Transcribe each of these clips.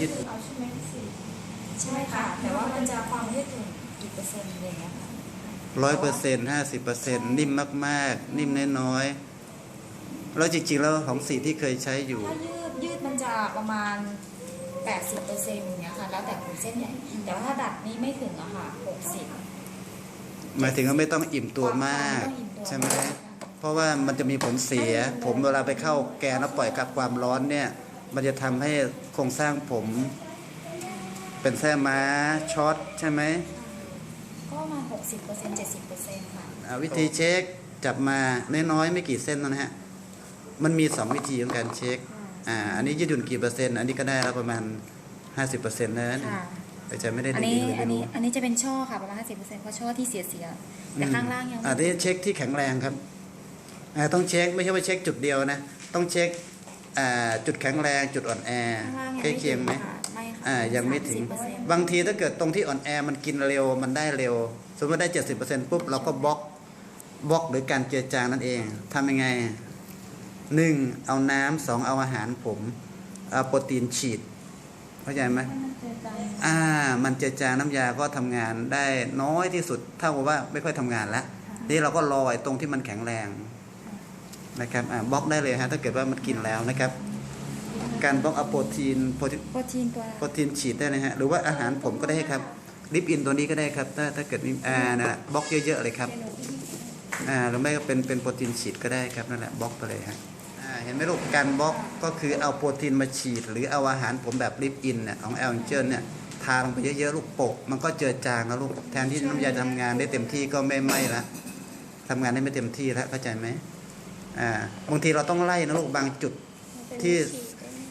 ยืดเอาใช่ไหมพี่สิใช่ค่ะ แต่ว่ามันจะความยืดหยุ่นกี่เปอร์เซ็นต์อะไรอย่างเงี้ยค่ะร้อยเปอร์เซ็นต์ห้าสิบเปอร์เซ็นต์นิ่มมาก ๆ นิ่มน้อยๆแล้วจริงๆแล้วของสีที่เคยใช้อยู่ ถ้ายืดยืดมันจะประมาณ 80เปอร์เซ็นต์อย่างเงี้ยค่ะ แล้วแต่ขุนเส้นใหญ่แต่ว่าถ้าดัดนี้ไม่ถึงอะค่ะ 60หมายถึงว่าไม่ต้องอิ่มตัวมากไต้องอิ่ตัวใช่ไหมเพราะว่ามันจะมีผลเสีย ผมเวลาไปเข้าแกนแล้วปล่อยกับความร้อนเนี่ย มันจะทำให้โครงสร้างผม เป็นแส้ม้าช็อตใช่ไหมก็ประมาณ60เปอร์เซ็นต์70เปอร์เซ็นต์ค่ะอ่าวิธีเช็คจับมาน้อยๆไม่กี่เส้นนะฮะ มันมีสองวิธีของการเช็คอ่าอันนี้ยืดหยุ่นกี่เปอร์เซ็นต์อันนี้ก็ได้แล้วประมาณ50เปอร์เซ็นต์นะเนี่ยค่ะ แต่จะไม่ได้อันดีนี้เลยอัไม่นนี้รู้อันนี้จะเป็นช่อค่ะประมาณ50เปอร์เซ็นต์เพราะช่อที่เสียเสียๆแต่ข้างล่างยังอันนี้เช็คที่แข็งแรงครับอ่าต้องเช็คไม่ใช่ว่าเช็คจุดเดียวนะ ต้องเช็ค อ่าจุดแข็งแรงจุดอ่อนแอข้างล่างยังใกล้ไม่เคียงไหมค่ะไม่ค่ะอ่ายังไม่ถึง30%บางทีถ้าเกิดตรงที่อ่อนแอมันกินเร็วมันได้เร็ว สมมติได้70%ปุ๊บเราก็บล็อกบล็อกหรือการเจือจางนั่นเองทำยังไงหนึ่งเอาน้ำสองเอาอาหารผมเอาโปรตีนฉีดเข้าใจไหมให้มันเจอจางอ่า มันเจือจางน้ำยาก็ทำงานได้น้อยที่สุดเท่ากับว่าไม่ค่อยทำงานแล้วนี่เราก็รอไอ้ตรงที่มันแข็งแรง นะครับอ่าบล็อกได้เลยฮะถ้าเกิดว่ามันกินแล้วนะครับ การบล็อกเอาโปรตีนโปรตีนโปรตีนตัวโปรตีนฉีดได้นะฮะหรือว่าอาหารผมก็ได้ครับลิปอินตัวนี้ก็ได้ครับ ถ้าถ้าเกิดมีอ่านะบล็อกเยอะๆเลยครับอ่าหรือไม่ก็เป็นเป็นโปรตีนฉีดก็ได้ครับนั่นแหละบล็อกไปเลยฮะอ่าเห็นไหมลูกการบล็อกก็คือเอาโปรตีนมาฉีด หรือเอาอาหารผมแบบลิปอินเนี่ยของแอลเจนเนี่ยทาลงไปเยอะๆลูกโปะมันก็เจือจางแล้วลูกแทนที่น้ำยาจะทำงานได้เต็มที่ก็ไม่ไหม้ละทำงานได้ไม่เต็มที่แล้วเข้าใจไหม อ่าบางทีเราต้องไล่นะลูกบางจุดที่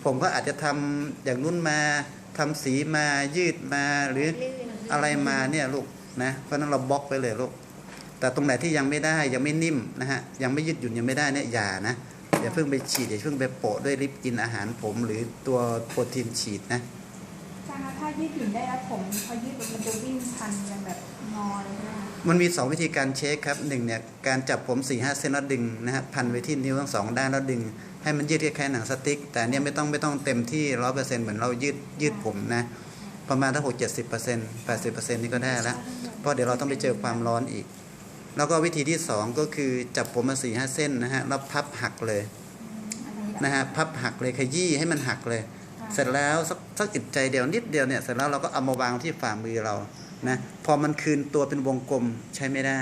ผมก็อาจจะทำอย่างนู้นมาทำสีมายืดมาหรืออะไรมาเนี่ยลูกนะเพราะฉะนั้นเราบล็อกไปเลยลูกแต่ตรงไหนที่ยังไม่ได้ยังไม่นิ่มนะฮะยังไม่ยืดหยุ่นยังไม่ได้เนี่ยอย่านะอย่าเพิ่งไปฉีดอย่าเพิ่งไปโปะด้วยลิปอินอาหารผมหรือตัวโปรตีนฉีดนะ ถ้ายืดหยุ่นได้แล้วผมพอยืดมันจะวิ่งพันกันแบบงอเลยใช่ไหมคะมันมี 2 วิธีการเช็คครับหนึ่งเนี่ยการจับผม4ี่ห้าเส้นแล้วดึงนะฮะพันไปที่นิ้วทั้งสองด้านแล้วดึง ให้มันยืดคล้ายๆหนังสติ๊ก แต่เนี่ยไม่ต้องไม่ต้องเต็มที่ร้อยเปอร์เซ็นต์เหมือนเรายืดยืดผมนะประมาณถ้าหกเจ็ดสิบเปอร์เซ็นต์แปดสิบเปอร์เซ็นต์นี่ก็ได้แล้วเพราะเดี๋ยวเราต้องไปเจอความร้อนอีก แล้วก็วิธีที่สองก็คือจับผมมาสี่ห้าเส้นนะฮะแล้วพับหักเลยนะฮะพับหักเลยขยี้ให้มันหักเลย เสร็จแล้วสักสักอิดใจเดียวนิดเดียวเนี่ยเสร็จแล้วเราก็เอามาวางที่ฝ่ามือเรานะพอมันคืนตัวเป็นวงกลมใช้ไม่ได้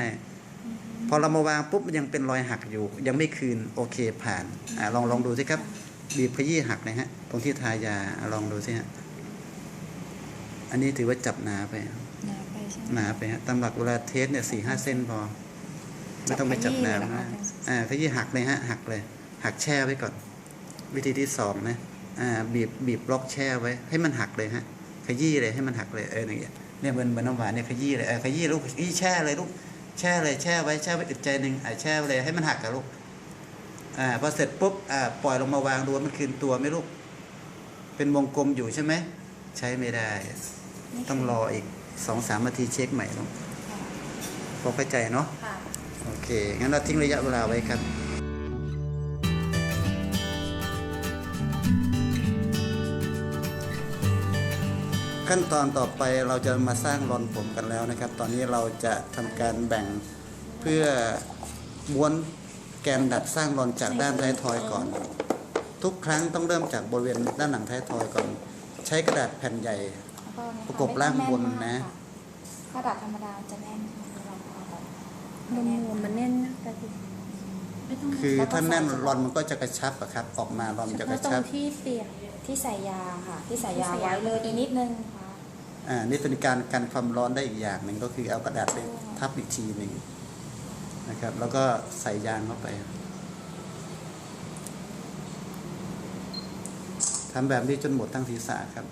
พอเรามาวางปุ๊บมันยังเป็นรอยหักอยู่ ยังไม่คืนโอเคผ่านอ่าลองลองดูสิครับบีบขยี้หักเลยฮะตรงที่ทายาอะลองดูสิฮะอันนี้ถือว่าจับหนาไปหนาไปใช่ไหมหนาไปฮะตามหลักเวลาเทสเนี่ยสี่ห้าเส้นพอไม่ต้องไปจับหนาจับขยี้เลยเหรอมากคะอ่าขยี้หักเลยฮะหักเลย หักแช่ไว้ก่อน วิธีที่สองนะ อ่าบีบบีบล็อกแช่ไว้ ให้มันหักเลยฮะขยี้เลยให้มันหักเลยเอออย่างเงี้ยเนี่ยเหมือนเหมือนน้ำหวานเนี่ยขยี้เลยเออขยี้ลูกขยี้แช่เลยลูกแช่เลยแช่ไว้แช่ไว้อึดใจหนึ่งอ่าแช่ไว้เลยให้มันหักกับลูกอ่าพอเสร็จปุ๊บอ่าปล่อยลงมาวางดูว่ามันคืนตัวไหมลูก เป็นวงกลมอยู่ใช่ไหมใช้ไม่ได้ ต้องรออีกสองสามนาทีเช็คใหม่ลูกพอเข้าใจเนาะค่ะโอเคงั้นเราทิ้งระยะเวลาไว้ครับ ขั้นตอนต่อไปเราจะมาสร้างรอนผมกันแล้วนะครับ ตอนนี้เราจะทำการแบ่งเพื่อม้วนแกนดัดสร้างรอนจากด้านท้ายทอยก่อน ทุกครั้งต้องเริ่มจากบริเวณด้านหลังท้ายทอยก่อน ใช้กระดาษแผ่นใหญ่ ประกบร่างบนนะกระดาษธรรมดาจะแน่นเราเอาแบบนมนูนมันแน่นนะแต่คือไม่ต้องคือถ้าแน่นรอนมันก็จะกระชับอะครับ ออกมารอนเฉจะกพาะระตรชังบที่เปียกที่ใส่ยาค่ะ ที่ใส่ยาที่ใส่ยาไว้เลยอีกนิดนึงค่ะ อ่านี่เป็นการกันความร้อนได้อีกอย่างหนึ่งก็คือเอากระดาษไปทับอีกทีหนึ่งนะครับ แล้วก็ใส่ยางเข้าไปทำแบบนี้จนหมดทั้งศีรษะครับ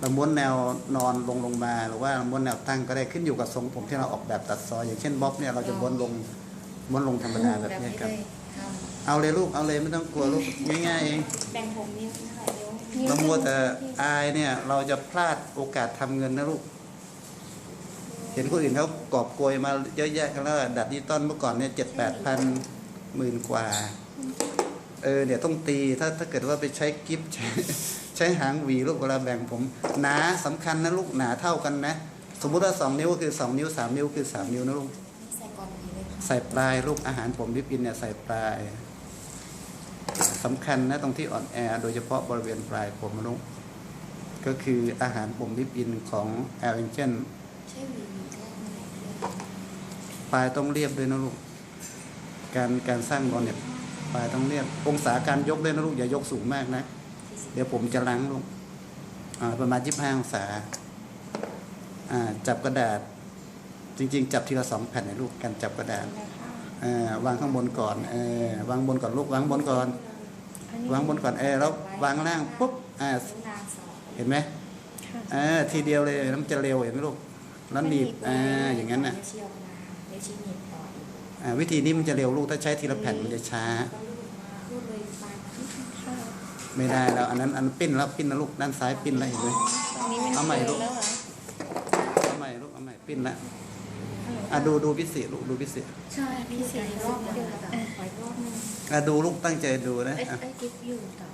เราม้วนแนวนอนลงลงมาหรือว่าม้วนแนวตั้งก็ได้ขึ้นอยู่กับทรงผมที่เราออกแบบตัดซอย อย่างเช่นบ๊อบเนี่ยเราจะม้วนลงม้วนลงธรรมดาแบบนี้ครับเลยค่ะเอาเลยลูกเอาเลยไม่ต้องกลัวลูกง่ายๆเองแบ่งผมนิ้วเท่าไหร่นิ้ว เรามัวแต่อายเนี่ย เราจะพลาดโอกาสทำเงินนะลูก เห็นคนอื่นเขากอบโกยมาเยอะแยะกันแล้วดัดดิจิตอลเมื่อก่อนเนี่ยเจ็ดแปดพันหมื่นกว่า เออเนี่ยต้องตีถ้าถ้าเกิดว่าไปใช้กิฟต์ใช้ใช้หางหวีลูกเวลาแบ่งผม หนาสำคัญนะลูกหนาเท่ากันนะ สมมุติว่าสองนิ้วก็คือสองนิ้วสามนิ้วคือสามนิ้วนะลูก ใส่ก่อนนี้เลยค่ะใส่ปลายลูกอาหารผมริบอินเนี่ยใส่ปลาย สำคัญนะตรงที่อ่อนแอ โดยเฉพาะบริเวณปลายผมนะลูกก็คืออาหารผมริบอินของแอลเอนเจนปลายต้องเรียบด้วยนะลูก การการสร้างบอลเนี่ยปลายต้องเรียบ องศาการยกด้วยนะลูกอย่ายกสูงมากนะ เดี๋ยวผมจะล้างลูกประมาณยี่ห้าองศา จับกระดาษ จริง ๆ จับทีละสองแผ่นนะลูกการจับกระดาษ วางข้างบนก่อนเออวางบนก่อนลูกวางบนก่อน วางบนก่อนเออแล้ววางล่างปุ๊บอ่านิ้วนางสองเห็นไหมเออทีเดียวเลยแล้วมันจะเร็วเห็นไหมลูกแล้วหนีบอ่าอย่างนั้นน่ะเชี่ยวมาเดี๋ยวชี้หนีบต่ออีกอ่าวิธีนี้มันจะเร็วลูกถ้าใช้ทีละแผ่นมันจะช้าก็ลูดมาลูดเลยปลายมาที่ข้างไม่ได้แล้วอันนั้นอันปิ้นแล้วปิ้นนะลูกด้านซ้ายปิ้นแล้วเห็นไหมตรงนี้มันเอาใหม่ลูกแล้วเหรอเอาใหม่ลูกเอาใหม่ปิ้นละ อะดูดูพิเศษลูกดูพิเศษใช่พี่เสียรอบเดียวค่ะขออีกรอบนึงอะดูลูกตั้งใจดูนะเอ้ยอะเอ้ยกิฟอยู่ต่อ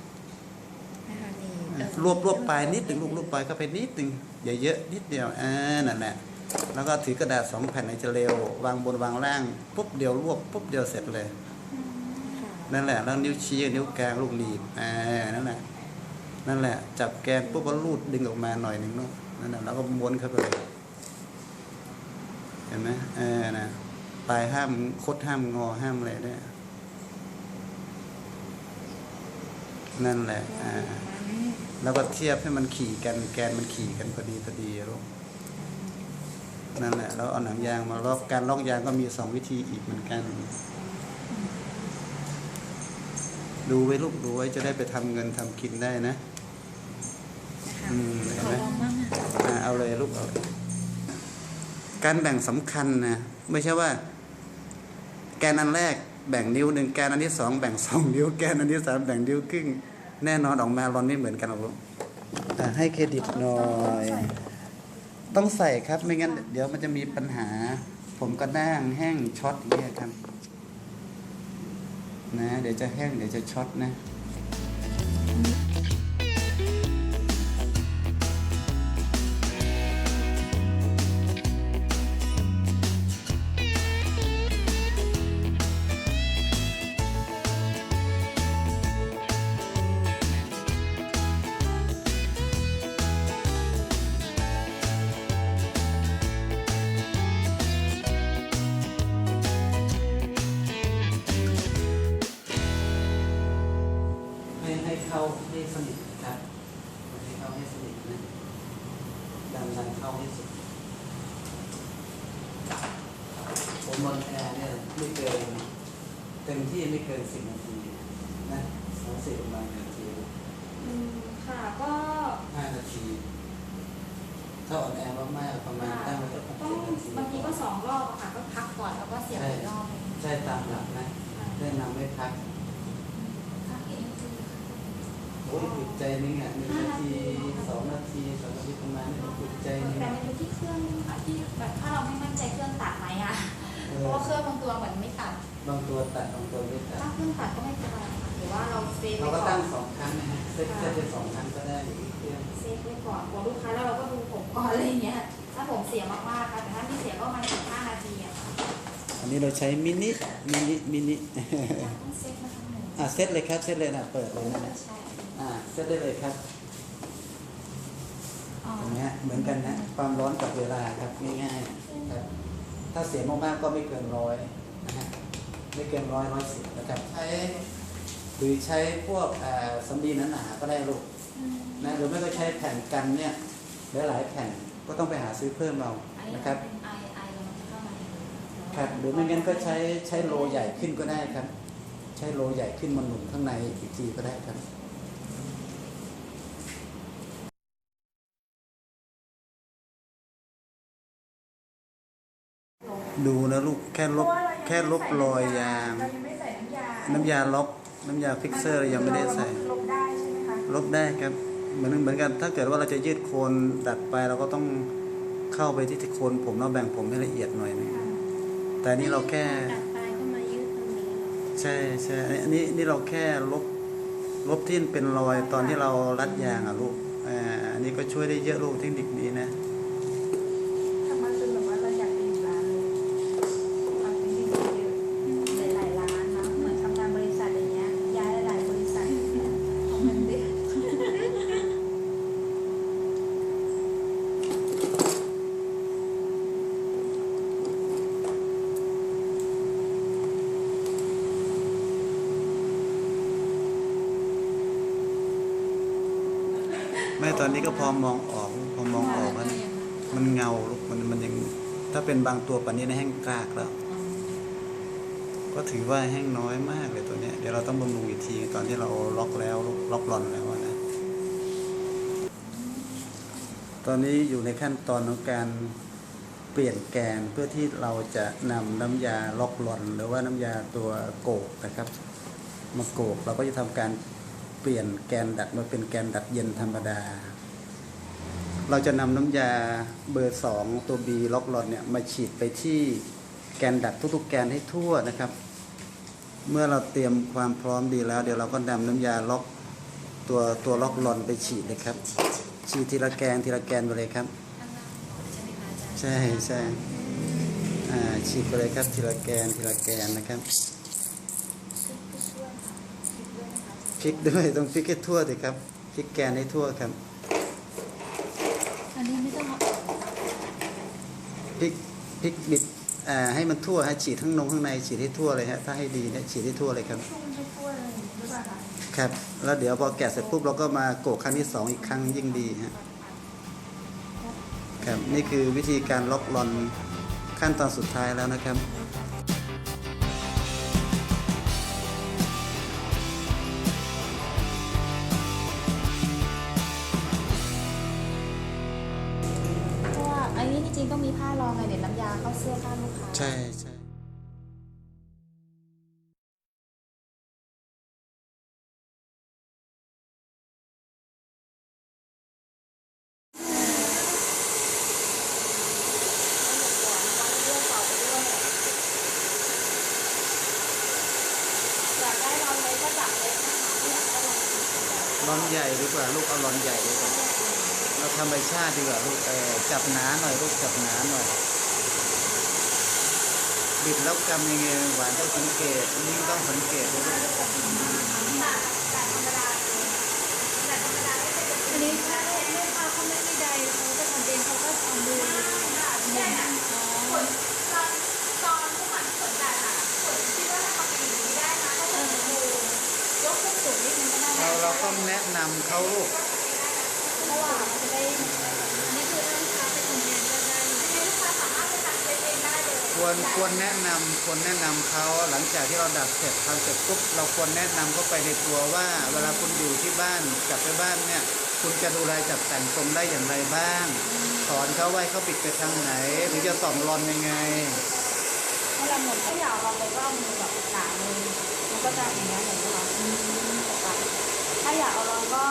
นะคะนี่เออรวบรวบปลายนิดหนึ่งลูกรวบปลายก็ไปนิดหนึ่งอย่าเยอะนิดเดียวอ่านั่นแหละแล้วก็ถือกระดาษสองแผ่นให้จะเร็ว วางบนวางล่างปุ๊บเดียวรวบปุ๊บเดียวเสร็จเลยค่ะนั่นแหละแล้วนิ้วชี้นิ้วกลางลูกหนีบอ่านั่นแหละนั่นแหละ จับแกนปุ๊บก็รูดดึงออกมาหน่อยหนึ่งเนาะนั่นแหละแล้วก็ม้วนเข้าไปเลยเห็นไหมเออนะปลายห้ามคดห้ามงอห้ามอะไรด้วยนั่นแหละอ่าแล้วก็เทียบให้มันขี่กันแกนมันขี่กันพอดีพอดีลูกนั่นแหละแล้วเอาหนังยางมาลอกการลอกยางก็มีสองวิธีอีกเหมือนกัน ดูไว้ลูกดูไว้จะได้ไปทำเงินทำกินได้นะ อืมเห็นไหมอ่าเอาเลยลูกเอาเลย การแบ่งสำคัญนะไม่ใช่ว่า แกนอันแรกแบ่งนิ้วหนึ่งแกนอันที่สองแบ่งสองนิ้วแกนอันที่สามแบ่งนิ้วครึ่งแน่นอนออกมารอนไม่เหมือนกันหรอกให้เครดิตหน่อย ต้องใส่ครับไม่งั้น เดี๋ยวมันจะมีปัญหา ผมก็ด้างแห้งช็อตงเงี้ยครับ นะ เดี๋ยวจะแห้งเดี๋ยวจะช็อตนะ พักก่อนแล้วก็เสียบอีกรอบหนึ่งใช่ตามหลักนะแนะนำไม่พักพักเองจริงโอ้ยติดใจนึงอะหนึ่งนาทีสองนาทีสองนาทีประมาณนี้ติดใจนึงแต่มันอยู่ที่เครื่องค่ะที่แบบถ้าเราไม่มั่นใจเครื่องตัดไหมอะเอเพราะอว่าเครื่องบางตัวเหมือนไม่ตัด บางตัวตัดบางตัวไม่ตัดถ้าเครื่องตัดก็ไม่เป็นไรค่ะหรือว่าเราเซฟเราไว้ก็ก่อตั้นงสองครั้งนะฮะเซตเซตเป็นสองครั้งก็ได้อีกเครื่องเซฟไว้ก่อนกลัวลูกค้าแล้วเราก็ดูผมก่อนอะไรอย่างเงี้ยถ้าผมเสียมากๆค่ะแต่ถ้าไม่เสียก็ประมาณสิบห้านาทีอะค่ะ อันนี้เราใช้มินิมินิมินิต้องเซฟมาทั้งหมดอะเซตเลยครับเซตเลยนะเปิดเลยนะเนี่ยใช่อ่าเซตได้เลยครับอ๋ออันเนี้ยเหมือนกันนะความร้อนกับเวลาครับง่ายๆครับถ้าเสียมากๆก็ไม่เกินร้อยนะฮะไม่เกินร้อยร้อยสิบนะครับใช้หรือใช้พวกอ่าสำลีหนาๆก็ได้ลูกอืมนะหรือไม่ก็ใช้แผ่นกันเนี่ยหลายๆแผ่นก็ต้องไปหาซื้อเพิ่มเอาอันนี้นะครับ ครับหรือไม่งั้นก็ใช้ใช้โลใหญ่ขึ้นก็ได้ครับ ใช้โลใหญ่ขึ้นมาหนุนข้างในอีกทีก็ได้ครับดูนะลูกแค่ลบแค่ลบรอยยางเรายังไม่ใส่น้ำยาน้ำยาล็อกน้ำยาฟิกเซอร์เรายังไม่ได้ใส่ลบได้ใช่ไหมคะลบได้ครับเหมือนเหมือนกันถ้าเกิดว่าเราจะยืดโคนดัดไปเราก็ต้องเข้าไปที่โคนผมเราแบ่งผมให้ละเอียดหน่อยนึง แต่อันนี่เราแค่ตัดปลายเข้ามายืดตรงนี้ใช่ใช่อันนี้นี่เราแค่ลบลบที่เป็นรอยตอนที่เรารัดยางอะลูกอ่าอันนี้ก็ช่วยได้เยอะลูกเทคนิคนี้นะ ทำมาจนแบบว่าเราอยากเป็นอีกร้านเลยทำเป็นที่เยอะหลายๆร้านนะเหมือนทำงานบริษัทอย่างเงี้ยย้ายหลายๆบริษัทเอาเงินเดือน แม่ตอนนี้ก็พอมองออกพอมองออกแล้วนมันเงาลูกมันมันยัง ถ้าเป็นบางตัวปันนี้ในะแห้งกรากแล้ว ก็ถือว่าแห้งน้อยมากเลยตัวเนี้ยเดี๋ยวเราต้องบำรุงอีกทีตอนที่เราล็อกแล้วล็อกหลอนแล้วนะตอนนี้อยู่ในขั้นตอนของการเปลี่ยนแกนเพื่อที่เราจะนำน้ำยาล็อกหลอน หรือว่าน้ำยาตัวโกกนะครับ มาโกกเราก็จะทำการ เปลี่ยนแกนดัดมาเป็นแกนดัดเย็นธรรมดา เราจะนำน้ำยาเบอร์สองตัว B ล็อกหลอนเนี่ยมาฉีดไปที่แกนดัดทุกๆ แกนให้ทั่วนะครับ เมื่อเราเตรียมความพร้อมดีแล้ว เดี๋ยวเราก็นำน้ำยาล็อกตัวตัวล็อกหลอนไปฉีดเลยครับ ฉีดทีละแกนทีละแกนไปเลยครับ ใช่ใช่ใช่อ่าฉีดไปเลยครับทีละแกนทีละแกนนะครับ พลิกด้วยต้องพลิกให้ทั่วสิครับพลิกแกนให้ทั่วครับ อันนี้ไม่ต้องเอาออกพลิกพลิกบิดอ่าให้มันทั่วฮะฉีดทั้งนงข้างในฉีดให้ทั่วเลยฮะถ้าให้ดีเนี่ยฉีดให้ทั่วเลยครับชุ่มให้ทั่วเลยหรือเปล่าคะครับ แล้วเดี๋ยวพอแกะเสร็จปุ๊บเราก็มาโกกครั้งที่สองอีกครั้งยิ่งดีฮะครับนี่คือวิธีการล็อกลอนขั้นตอนสุดท้ายแล้วนะครับ ช่ใช่อยากได้รองเลยก็จับเล็กนะคะไม่อยากได้รองลอนใหญ่ดีกว่าลูกเอาลอนใหญ่ดีกว่าเราธรรมชาติดีกว่าลูกเออจับหนาหน่อยลูกจับหนาหน่อย บิดแล้วกำยังไงหวานต้องสังเกตนี่ต้องสังเกตด้วยลูกอันนี้ถ้าลูกค้าเขาไม่ได้ใดเขาจะทำเองเขาก็เอามือหมุนอ๋อยกขึ้นสูงนิดนึงก็ได้เราเราต้องแนะนำเขาลูก รควรแนะนำควรแนะนำเขาหลังจากที่เราดัดเสร็จทำเสร็จปุ๊บเราควรแนะนำเขาไปในตัวว่า เวลาคุณอยู่ที่บ้านกลับไปบ้านเนี่ยคุณจะดูแลจัดแต่งทรงได้อย่างไรบ้าง สอนเขาไว้เขาปิดไปทางไหน หรือจะส่องรอนยังไงเวลาหมุนถ้าอยากเราไปก็เอามือแบบหนามือมันก็จะอย่างเงี้ยเห็นไหมคะอืมปกติถ้าอยากเอารองก็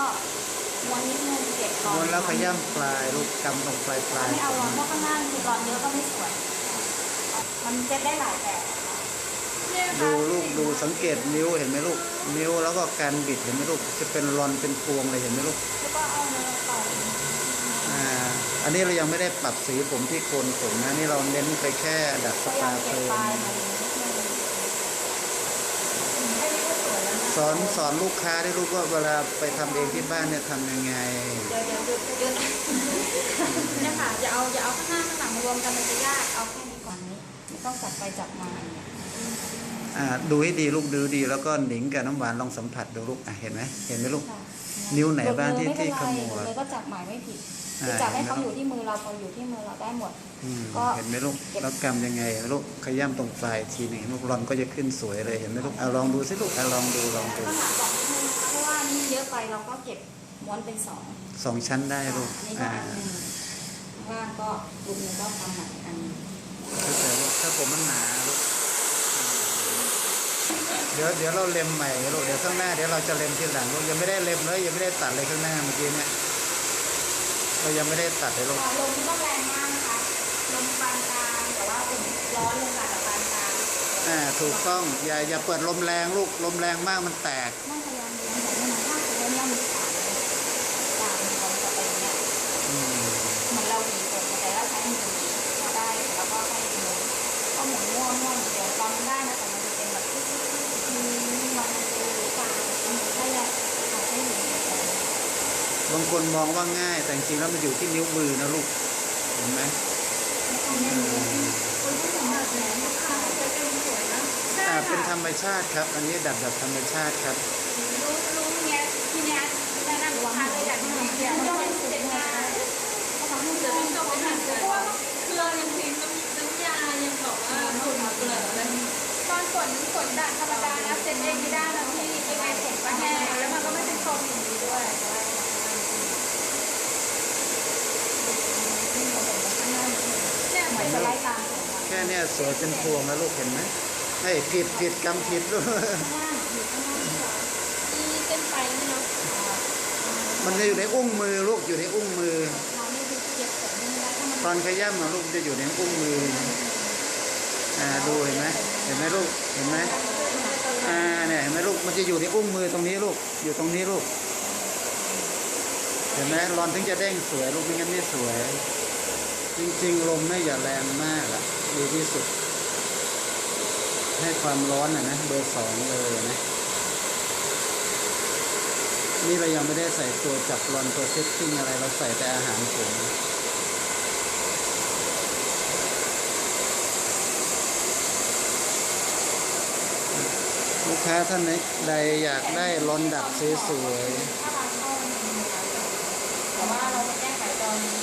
ม้วนนิดนึงเก็บรองวนแล้วขย้ำปลายลูกกำตรงปลายปลายไม่เอารองเพราะข้างหน้าคือรองเยอะก็ไม่สวย มันเซ็ตได้หลายแบบเนี่ยดูค่ะลูกดูสังเกตนิ้วเห็นไหมลูก นิ้วแล้วก็การบิดเห็นไหมลูก จะเป็นรอนเป็นพวงเลยเห็นไหมลูกแล้วก็เอาเนื้อต่ออ่าอันนี้เรายังไม่ได้ปรับสีผมที่โคนผมนะนี่เราเน้นไปแค่ดัดสพยายาปามเพเก็ลิบนปลายมานิดนึงแค่นี้ก็สวยแล้วนะสอนสอนลูกค้าได้รู้ว่าเวลาไปทำเองที่บ้านเนี่ยทำยังไงเดี๋ยวเดี๋ยวเดี๋ยวเดี๋ยวเนี่ยค่ะอย่าเอาอย่าเอาข้างหน้าข้างหลังมารวมกันมันจะยากเอาแค่นี้ก่อนนี้ไม่ ต้องจับไปจับมาอย่างเงี้ยอ่าดูให้ดีลูกดูดีแล้วก็หนิงกับน้ำหวานลองสัมผัสดูลูกอะเห็นไหมเห็นไหมลูก ค่ะนิ้วไหนบ้างที่ไม่เป็นที่ไรขมวด เลยก็จับหมายไม่ผิดอ่าคือจับให้เขาอยู่ที่มือเราพออยู่ที่มือเราได้หมด อืมก็เห็นไหมลูกแล้วกำยังไงลูกขย้ำตรงปลายทีหนึ่งลูกรอนก็จะขึ้นสวยเลยเห็นไหมลูกเอาลองดูสิลูกเอาลองดูลองดูข้างหลังสองนิดนึงนะคะเพราะว่านี่เยอะไปเราก็เก็บม้วนเป็นสองสองชั้นได้ลูกอันนี้ก็อ่าอันหนึ่งข้างล่างก็รูปหนึงก็ทำใหม่อันหนึง เข้าใจลูกถ้าผมมันหนาลูกเดี๋ยวเดี๋ยวเราเล็มใหม่ลูกเดี๋ยวข้างหน้าเดี๋ยวเราจะเล็มทีหลังลูกยังไม่ได้เล็มเลยยังไม่ได้ตัดเลยข้างหน้าเมื่อกี้เนี่ยเรายังไม่ได้ตัดเลยลูกอ่าลมไม่ต้องแรงมากนะคะลมปานกลางแต่ว่าเป็นร้อนลงมาแต่ปานกลางอ่าถูกต้องอย่าอย่าเปิดลมแรงลูกลมแรงมากมันแตกนั่งพยายามดูแบบนี้นะ บางคนมองว่าง่าย แต่จริงแล้วมันอยู่ที่นิ้วมือนะลูก เห็นไหมแหนลูกค้าจะเป็นสวยนะใช่เป็นธรรมชาติครับ อันนี้ดัดแบบธรรมชาติครับรู้รู้เนี้ยทีเนี้ยแนะนำลูกค้าเลยอยากให้เสียงต้องเป็นเสียงงานทำให้เจอเป็นตัวหันเพราะว่าคือยังทิ้งน้ำน้ำยายังบอกว่าฝุ่นเกลืออะไรตอนฝนฝนด่านธรรมดานะเซ็นเองไม่ได้นะพี่ยังไงผมก็แห้งแล้วมันก็ไม่เป็นโคมอย่างนี้ด้วย เนี่ยเหมือน สไลด์ตามผมอะแค่เนี้ยสวยเป็นพวงแล้วลูกเห็นไหมให้ผิดผิดกำผิดลูกข้างล่างอยู่ข้างล่างขวามีเส้นไปนี่เนาะมันจะอยู่ในอุ้งมือลูกอยู่ในอุ้งมือเราไม่ได้เก็บผมนี่แล้วถ้ามันตอนขย้ำอะลูกจะอยู่ในอุ้งมืออ่าดูเห็นไหมเห็นไหมลูกเห็นไหมอ่าเนี่ยเห็นไหมลูกมันจะอยู่ในอุ้งมือตรงนี้ลูกอยู่ตรงนี้ลูกเห็นไหมรอนถึงจะเด้งสวยลูกไม่งั้นไม่สวย จริง ๆ ลมไม่อย่าแรงมากอะดีที่สุด ให้ความร้อนอะนะ เบอร์สองเลยนะ นี่เรายังไม่ได้ใส่ตัวจับรอนตัวเซตติ้งอะไร เราใส่แต่อาหารผมลูกค้าท่านใดอยากได้รอนดับสวยถ้าเราเข้ามันมีขายต่อแต่ว่าเราจะแก้ไขตอนนี้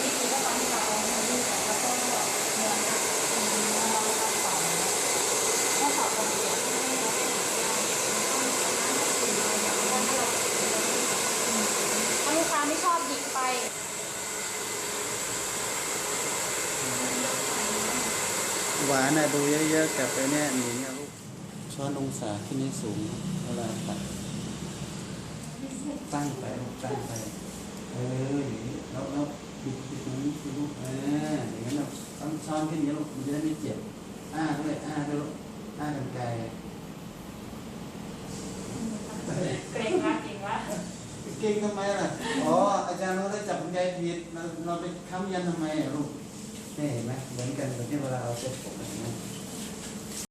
ไม่ดีก็ตอนที่เราเอามาดูแต่แล้วก็เนื้อหนักเราตัดต่อถ้าต่อตรงเสียงถ้าลูกค้าไม่ชอบดิบไป ๆ หวานนะดูเยอะๆกับไอ้เนี่ยหนีเนี่ยลูกช้อนองศาที่นี่สูงเวลาตัดตั้งไปตั้งไปเอออย่างนี้แล้วแล้วบิดบิดตรงนี้คือลูกเอออย่างนั้นเราต้องช้อนขึ้นอย่างนี้ลูกมันจะได้ไม่เจ็บอ้าด้วยอ้าด้วยลูกอ้ากันไกลเกรงว่าเกรงว่าเก่งทำไมล่ะ อ๋อ อาจารย์เราได้จับคุณยายผิดเราเราไปค้ำยันทำไมลูก นี่เห็นไหมเหมือนกันตอนที่เวลาเราเซ็ตผมเห็นไหม